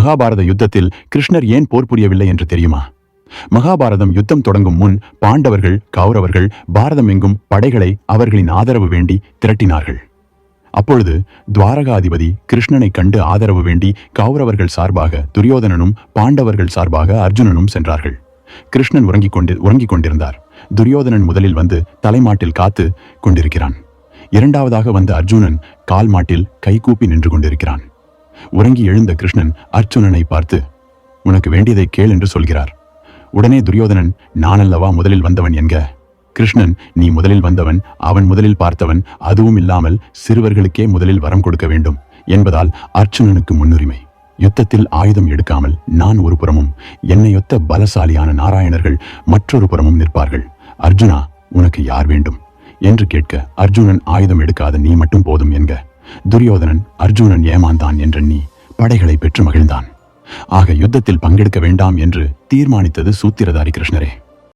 மகாபாரத யுத்தத்தில் கிருஷ்ணர் ஏன் போர் புரியவில்லை என்று தெரியுமா? மகாபாரதம் யுத்தம் தொடங்கும் முன் பாண்டவர்கள் கௌரவர்கள் பாரதம் எங்கும் படைகளை அவர்களின் ஆதரவு வேண்டி திரட்டினார்கள். அப்பொழுது துவாரகாதிபதி கிருஷ்ணனை கண்டு ஆதரவு வேண்டி கௌரவர்கள் சார்பாக துரியோதனனும் பாண்டவர்கள் சார்பாக அர்ஜுனனும் சென்றார்கள். கிருஷ்ணன் உறங்கிக் கொண்டு உறங்கிக் கொண்டிருந்தார். துரியோதனன் முதலில் வந்து தலைமாட்டில் காத்து கொண்டிருக்கிறான். இரண்டாவதாக வந்த அர்ஜுனன் கால் மாட்டில் கைகூப்பி நின்று கொண்டிருக்கிறான். உறங்கி எழுந்த கிருஷ்ணன் அர்ஜுனனை பார்த்து உனக்கு வேண்டியதை கேள் என்று சொல்கிறார். உடனே துரியோதனன் நானல்லவா முதலில் வந்தவன் என்க. கிருஷ்ணன் நீ முதலில் வந்தவன் அவன் முதலில் பார்த்தவன் அதுவும் இல்லாமல் சிறுவர்களுக்கே முதலில் வரம் கொடுக்க வேண்டும் என்பதால் அர்ஜுனனுக்கு முன்னுரிமை. யுத்தத்தில் ஆயுதம் எடுக்காமல் நான் ஒரு புறமும் என்னையொத்த பலசாலியான நாராயணர்கள் மற்றொரு புறமும் நிற்பார்கள். அர்ஜுனா உனக்கு யார் வேண்டும்? என்று கேட்க அர்ஜுனன் ஆயுதம் எடுக்காத நீ மட்டும் போதும் என்க. துரியோதனன் அர்ஜுனன் ஏமாந்தான் என்ற நீ படைகளை பெற்று மகிழ்ந்தான். ஆக யுத்தத்தில் பங்கெடுக்க வேண்டாம் என்று தீர்மானித்தது சூத்திரதாரி கிருஷ்ணரே.